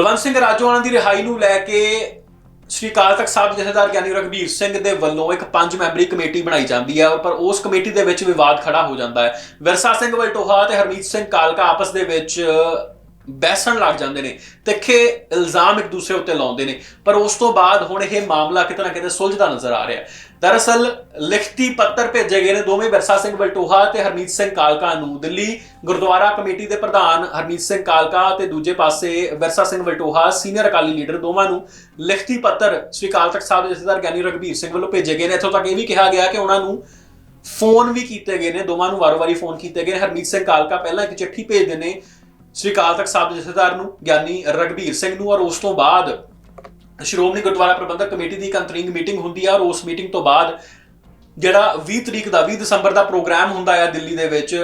ਬਲਵੰਤ ਸਿੰਘ ਰਾਜੋਆਣਾ ਦੀ ਰਿਹਾਈ ਨੂੰ ਲੈ ਕੇ ਸ੍ਰੀ ਅਕਾਲ ਤਖਤ ਸਾਹਿਬ ਜਥੇਦਾਰ ਗਿਆਨੀ ਰਘਬੀਰ ਸਿੰਘ ਦੇ ਵੱਲੋਂ ਇੱਕ ਪੰਜ ਮੈਂਬਰੀ ਕਮੇਟੀ ਬਣਾਈ ਜਾਂਦੀ ਹੈ, ਪਰ ਉਸ ਕਮੇਟੀ ਦੇ ਵਿੱਚ ਵਿਵਾਦ ਖੜਾ ਹੋ ਜਾਂਦਾ ਹੈ। ਵਿਰਸਾ ਸਿੰਘ ਵਲਟੋਹਾ ਤੇ ਹਰਮੀਤ ਸਿੰਘ ਕਾਲਕਾ ਆਪਸ ਦੇ ਵਿੱਚ ਬੈਸਣ ਲੱਗ ਜਾਂਦੇ ਨੇ, ਤਿੱਖੇ ਇਲਜ਼ਾਮ ਇੱਕ ਦੂਸਰੇ ਉੱਤੇ ਲਾਉਂਦੇ ਨੇ, ਪਰ ਉਸ ਤੋਂ ਬਾਅਦ ਹੁਣ ਇਹ ਮਾਮਲਾ ਕਿਤੇ ਨਾ ਕਿਤੇ ਸੁਲਝਦਾ ਨਜ਼ਰ ਆ ਰਿਹਾ। ਦਰਅਸਲ ਲਿਖਤੀ ਪੱਤਰ ਭੇਜੇ ਗਏ ਨੇ ਦੋਵੇਂ ਵਿਰਸਾ ਸਿੰਘ ਵਲਟੋਹਾ ਤੇ ਹਰਮੀਤ ਸਿੰਘ ਕਾਲਕਾ ਨੂੰ। ਦਿੱਲੀ ਗੁਰਦੁਆਰਾ ਕਮੇਟੀ ਦੇ ਪ੍ਰਧਾਨ ਹਰਮੀਤ ਸਿੰਘ ਕਾਲਕਾ ਤੇ ਦੂਜੇ ਪਾਸੇ ਵਿਰਸਾ ਸਿੰਘ ਵਲਟੋਹਾ ਸੀਨੀਅਰ ਅਕਾਲੀ ਲੀਡਰ ਦੋਵਾਂ ਨੂੰ ਲਿਖਤੀ ਪੱਤਰ ਸ੍ਰੀ ਅਕਾਲ ਤਖਤ ਸਾਹਿਬ ਦੇ ਜਥੇਦਾਰ ਗਿਆਨੀ ਰਘਬੀਰ ਸਿੰਘ ਵੱਲੋਂ ਭੇਜੇ ਗਏ ਨੇ। ਇੱਥੋਂ ਤੱਕ ਇਹ ਵੀ ਕਿਹਾ ਗਿਆ ਕਿ ਉਹਨਾਂ ਨੂੰ ਫੋਨ ਵੀ ਕੀਤੇ ਗਏ ਨੇ, ਦੋਵਾਂ ਨੂੰ ਵਾਰ-ਵਾਰੀ ਫੋਨ ਕੀਤੇ ਗਏ ਨੇ। ਹਰਮੀਤ ਸਿੰਘ ਕਾਲਕਾ ਪਹਿਲਾਂ ਇੱਕ ਚਿੱਠੀ ਭੇਜਦੇ ਨੇ ਸ੍ਰੀ ਅਕਾਲ ਤਖਤ ਸਾਹਿਬ ਦੇ ਜਥੇਦਾਰ ਨੂੰ ਗਿਆਨੀ ਰਘਬੀਰ ਸਿੰਘ ਨੂੰ ਔਰ ਉਸ ਤੋਂ ਬਾਅਦ ਸ਼੍ਰੋਮਣੀ ਗੁਰਦੁਆਰਾ ਪ੍ਰਬੰਧਕ ਕਮੇਟੀ ਦੀ ਕੰਟਰਿੰਗ ਮੀਟਿੰਗ ਹੁੰਦੀ ਹੈ ਔਰ ਉਸ ਮੀਟਿੰਗ ਤੋਂ ਬਾਅਦ ਜਿਹੜਾ 20 ਤਰੀਕ ਦਾ 20 ਦਸੰਬਰ ਦਾ ਪ੍ਰੋਗਰਾਮ ਹੁੰਦਾ ਆ ਦਿੱਲੀ ਦੇ ਵਿੱਚ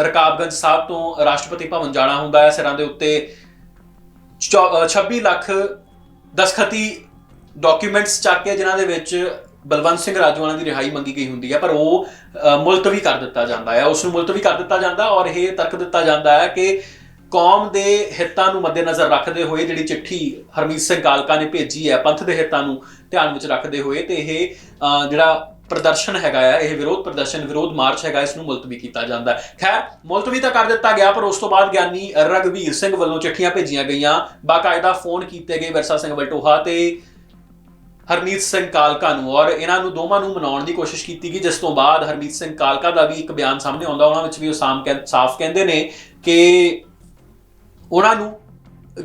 ਰਕਾਬਗੰਜ ਸਾਹਿਬ ਤੋਂ ਰਾਸ਼ਟਰਪਤੀ ਭਵਨ ਜਾਣਾ ਹੁੰਦਾ ਹੈ ਸਿਰਾਂ ਦੇ ਉੱਤੇ ਚੌ- ਅ, 26 ਲੱਖ ਦਸਖਤੀ ਡਾਕੂਮੈਂਟਸ ਚੱਕ ਕੇ ਜਿਨ੍ਹਾਂ ਦੇ ਵਿੱਚ ਬਲਵੰਤ ਸਿੰਘ ਰਾਜਵਾਨਾ ਦੀ ਰਿਹਾਈ ਮੰਗੀ ਗਈ ਹੁੰਦੀ ਹੈ ਪਰ ਉਹ ਮੁਲਤਵੀ ਕਰ ਦਿੱਤਾ ਜਾਂਦਾ ਹੈ ਉਸ ਨੂੰ ਮੁਲਤਵੀ ਕਰ ਦਿੱਤਾ ਜਾਂਦਾ ਔਰ ਇਹ ਤਰਕ ਦਿੱਤਾ ਜਾਂਦਾ ਹੈ ਕਿ ਕੌਮ ਦੇ ਹਿੱਤਾਂ ਨੂੰ ਮੱਦੇਨਜ਼ਰ ਰੱਖਦੇ ਹੋਏ ਜਿਹੜੀ ਚਿੱਠੀ ਹਰਮੀਤ ਸਿੰਘ ਕਾਲਕਾ ਨੇ ਭੇਜੀ ਹੈ, ਪੰਥ ਦੇ ਹਿੱਤਾਂ ਨੂੰ ਧਿਆਨ ਵਿੱਚ ਰੱਖਦੇ ਹੋਏ ਤੇ ਇਹ ਜਿਹੜਾ ਪ੍ਰਦਰਸ਼ਨ ਹੈਗਾ ਆ, ਇਹ ਵਿਰੋਧ ਪ੍ਰਦਰਸ਼ਨ, ਵਿਰੋਧ ਮਾਰਚ ਹੈਗਾ, ਇਸ ਨੂੰ ਮੁਲਤਵੀ ਕੀਤਾ ਜਾਂਦਾ ਹੈ। ਖੈਰ, ਮੁਲਤਵੀ ਤਾਂ ਕਰ ਦਿੱਤਾ ਗਿਆ, ਪਰ ਉਸ ਤੋਂ ਬਾਅਦ ਗਿਆਨੀ ਰਗਵੀਰ ਸਿੰਘ ਵੱਲੋਂ ਚਿੱਠੀਆਂ ਭੇਜੀਆਂ ਗਈਆਂ। ਬਾਕਾਇਦਾ ਫੋਨ ਕੀਤੇ ਗਏ ਵਿਰਸਾ ਸਿੰਘ ਵਲਟੋਹਾ ਤੇ ਹਰਮੀਤ ਸਿੰਘ ਕਾਲਕਾ ਨੂੰ ਔਰ ਇਹਨਾਂ ਨੂੰ ਦੋਵਾਂ ਨੂੰ ਮਨਾਉਣ ਦੀ ਕੋਸ਼ਿਸ਼ ਕੀਤੀ ਗਈ, ਜਿਸ ਤੋਂ ਬਾਅਦ ਹਰਮੀਤ ਸਿੰਘ ਕਾਲਕਾ ਦਾ ਵੀ ਇੱਕ ਬਿਆਨ ਸਾਹਮਣੇ ਆਉਂਦਾ, ਉਹਨਾਂ ਵਿੱਚ ਵੀ ਉਹ ਸਾਮ ਕਹਿ- ਸਾਫ਼ ਕਹਿੰਦੇ ਨੇ ਕਿ ਉਹਨਾਂ ਨੂੰ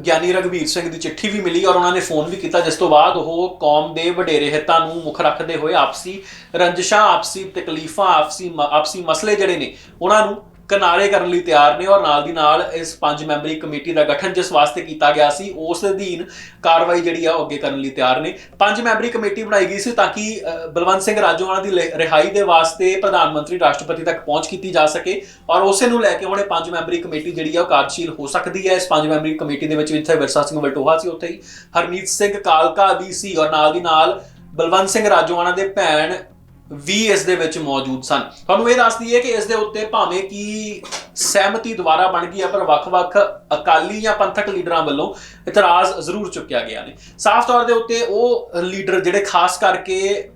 ਗਿਆਨੀ ਰਗਵੀਰ ਸਿੰਘ ਦੀ ਚਿੱਠੀ ਵੀ ਮਿਲੀ ਔਰ ਉਹਨਾਂ ਨੇ ਫੋਨ ਵੀ ਕੀਤਾ, ਜਿਸ ਤੋਂ ਬਾਅਦ ਉਹ ਕੌਮ ਦੇ ਵਡੇਰੇ ਹਿੱਤਾਂ ਨੂੰ ਮੁੱਖ ਰੱਖਦੇ ਹੋਏ ਆਪਸੀ ਰੰਜਿਸ਼ਾਂ, ਆਪਸੀ ਤਕਲੀਫਾਂ, ਆਪਸੀ ਮ- ਆਪਸੀ ਮਸਲੇ ਜਿਹੜੇ ਨੇ, ਉਹਨਾਂ ਨੂੰ ਕਿਨਾਰੇ ਕਰਨ ਲਈ ਤਿਆਰ ਨੇ ਔਰ ਨਾਲ ਦੀ ਨਾਲ ਇਸ ਪੰਜ ਮੈਂਬਰੀ ਕਮੇਟੀ ਦਾ ਗਠਨ ਜਿਸ ਵਾਸਤੇ ਕੀਤਾ ਗਿਆ ਸੀ, ਉਸ ਅਧੀਨ ਕਾਰਵਾਈ ਜਿਹੜੀ ਆ ਉਹ ਅੱਗੇ ਕਰਨ ਲਈ ਤਿਆਰ ਨੇ। ਪੰਜ ਮੈਂਬਰੀ ਕਮੇਟੀ ਬਣਾਈ ਗਈ ਸੀ ਤਾਂ ਕਿ ਬਲਵੰਤ ਸਿੰਘ ਰਾਜੋਆਣਾ ਦੀ ਲ- ਰਿਹਾਈ ਦੇ ਵਾਸਤੇ ਪ੍ਰਧਾਨ ਮੰਤਰੀ ਰਾਸ਼ਟਰਪਤੀ ਤੱਕ ਪਹੁੰਚ ਕੀਤੀ ਜਾ ਸਕੇ ਔਰ ਉਸੇ ਨੂੰ ਲੈ ਕੇ ਹੁਣੇ ਪੰਜ ਮੈਂਬਰੀ ਕਮੇਟੀ ਜਿਹੜੀ ਆ ਉਹ ਕਾਰਜਸ਼ੀਲ ਹੋ ਸਕਦੀ ਹੈ। ਇਸ ਪੰਜ ਮੈਂਬਰੀ ਕਮੇਟੀ ਦੇ ਵਿੱਚ ਜਿੱਥੇ ਵਿਰਸਾ ਸਿੰਘ ਵਲਟੋਹਾ ਸੀ ਉੱਥੇ ਹੀ ਹਰਮੀਤ ਸਿੰਘ ਕਾਲਕਾ ਵੀ ਸੀ ਔਰ ਨਾਲ ਦੀ ਨਾਲ ਬਲਵੰਤ ਸਿੰਘ ਰਾਜੋਆਣਾ ਦੇ ਭੈਣ ਵੀ ਇਸ ਦੇ ਵਿੱਚ ਮੌਜੂਦ ਸਨ। ਤੁਹਾਨੂੰ ਇਹ ਦੱਸ ਦਈਏ ਕਿ ਇਸ ਦੇ ਉੱਤੇ ਭਾਵੇਂ ਕਿ ਸਹਿਮਤੀ ਦੁਬਾਰਾ ਬਣ ਗਈ ਹੈ, ਪਰ ਵੱਖ-ਵੱਖ ਅਕਾਲੀ ਜਾਂ ਪੰਥਕ ਲੀਡਰਾਂ ਵੱਲੋਂ ਇਤਰਾਜ਼ ਜ਼ਰੂਰ ਚੁੱਕਿਆ ਗਿਆ ਨੇ। ਸਾਫ਼ ਤੌਰ ਦੇ ਉੱਤੇ ਉਹ ਲੀਡਰ ਜਿਹੜੇ ਖਾਸ ਕਰਕੇ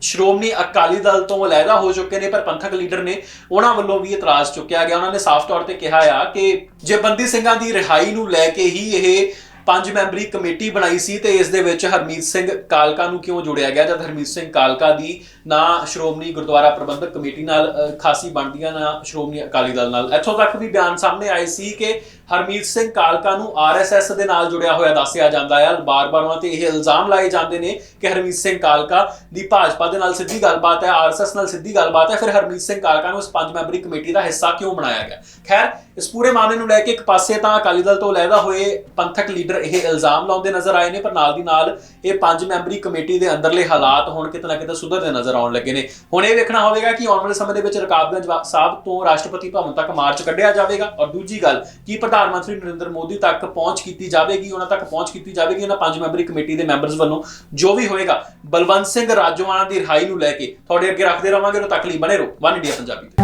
ਸ਼੍ਰੋਮਣੀ ਅਕਾਲੀ ਦਲ ਤੋਂ ਅਲੱਗਾ ਹੋ ਚੁੱਕੇ ਨੇ, ਪਰ ਪੰਥਕ ਲੀਡਰ ਨੇ ਉਹਨਾਂ ਵੱਲੋਂ ਵੀ ਇਤਰਾਜ਼ ਚੁੱਕਿਆ ਗਿਆ। ਉਹਨਾਂ ਨੇ ਸਾਫ਼ ਤੌਰ ਤੇ ਕਿਹਾ ਆ ਕਿ ਜੇ ਬੰਦੀ ਸਿੰਘਾਂ ਦੀ ਰਿਹਾਈ ਨੂੰ ਲੈ ਕੇ ਹੀ ਇਹ ਪੰਜ ਮੈਂਬਰੀ ਕਮੇਟੀ ਬਣਾਈ ਸੀ ਤੇ ਇਸ ਦੇ ਵਿੱਚ ਹਰਮੀਤ ਸਿੰਘ ਕਾਲਕਾ ਨੂੰ ਕਿਉਂ ਜੋੜਿਆ ਗਿਆ? ਜਦ ਹਰਮੀਤ ਸਿੰਘ ਕਾਲਕਾ ਦੀ ਨਾ ਸ਼੍ਰੋਮਣੀ ਗੁਰਦੁਆਰਾ ਪ੍ਰਬੰਧਕ ਕਮੇਟੀ ਨਾਲ ਖਾਸੀ ਬਣਦੀ ਆ ਨਾ ਸ਼੍ਰੋਮਣੀ ਅਕਾਲੀ ਦਲ ਨਾਲ। ਇੱਥੋਂ ਤੱਕ ਵੀ ਬਿਆਨ ਸਾਹਮਣੇ ਆਏ ਸੀ ਕਿ ਹਰਮੀਤ ਸਿੰਘ ਕਾਲਕਾ ਨੂੰ ਆਰਐਸਐਸ ਦੇ ਨਾਲ ਜੁੜਿਆ ਹੋਇਆ ਦੱਸਿਆ ਜਾਂਦਾ ਹੈ ਬਾਰ-ਬਾਰ ਉਹਨਾਂ ਤੇ ਇਹ ਇਲਜ਼ਾਮ ਲਾਏ ਜਾਂਦੇ ਨੇ ਕਿ ਹਰਮੀਤ ਸਿੰਘ ਕਾਲਕਾ ਦੀ ਭਾਜਪਾ ਦੇ ਨਾਲ ਸਿੱਧੀ ਗੱਲਬਾਤ ਹੈ ਆਰਐਸਐਸ ਨਾਲ ਸਿੱਧੀ ਗੱਲਬਾਤ ਹੈ। ਫਿਰ ਹਰਮੀਤ ਸਿੰਘ ਕਾਲਕਾ ਨੂੰ ਉਸ ਪੰਜ ਮੈਂਬਰੀ ਕਮੇਟੀ ਦਾ ਹਿੱਸਾ ਕਿਉਂ ਬਣਾਇਆ ਗਿਆ? ਖੈਰ ਇਸ ਪੂਰੇ ਮਾਮਲੇ ਨੂੰ ਲੈ ਕੇ ਇੱਕ ਪਾਸੇ ਤਾਂ ਅਕਾਲੀ ਦਲ ਤੋਂ ਲੈਦਾ ਹੋਏ ਪੰਥਕ ਲੀਡਰ ਇਹ ਇਲਜ਼ਾਮ ਲਾਉਂਦੇ ਨਜ਼ਰ ਆਏ ਨੇ, ਪਰ ਨਾਲ ਦੀ ਨਾਲ ਇਹ ਪੰਜ ਮੈਂਬਰੀ ਕਮੇਟੀ ਦੇ ਅੰਦਰਲੇ ਹਾਲਾਤ ਹੁਣ ਕਿਤੇ ਨਾ ਕਿਤੇ ਸੁਧਰਦੇ ਨਜ਼ਰ ਆਉਣ ਲੱਗੇ ਨੇ। ਹੁਣ ਇਹ ਵੇਖਣਾ ਹੋਵੇਗਾ ਕਿ ਆਉਣ ਵਾਲੇ ਸਮੇਂ ਦੇ ਵਿੱਚ ਰਕਾਬਗੰਜ ਵਾ- ਸਾਹਿਬ ਤੋਂ ਰਾਸ਼ਟਰਪਤੀ ਭਵਨ ਤੱਕ ਮਾਰਚ ਕੱਢਿਆ ਜਾਵੇਗਾ। ਔਰ ਦੂਜੀ ਗੱਲ, ਕੀ ਪ੍ਰਧਾਨ ਮੰਤਰੀ ਨਰਿੰਦਰ ਮੋਦੀ ਤੱਕ ਪਹੁੰਚ ਕੀਤੀ ਜਾਵੇਗੀ, ਉਹਨਾਂ ਤੱਕ ਪਹੁੰਚ ਕੀਤੀ ਜਾਵੇਗੀ ਇਹਨਾਂ ਪੰਜ ਮੈਂਬਰੀ ਕਮੇਟੀ ਦੇ ਮੈਂਬਰਸ ਵੱਲੋਂ? ਜੋ ਵੀ ਹੋਏਗਾ, ਬਲਵੰਤ ਸਿੰਘ ਰਾਜੋਆਣਾ ਦੀ ਰਿਹਾਈ ਨੂੰ ਲੈ ਕੇ ਤੁਹਾਡੇ ਅੱਗੇ ਰੱਖਦੇ ਰਵਾਂਗੇ ਉਹ ਤੱਕ ਲਈ ਬਣੇ ਰਹੋ। One India Punjabi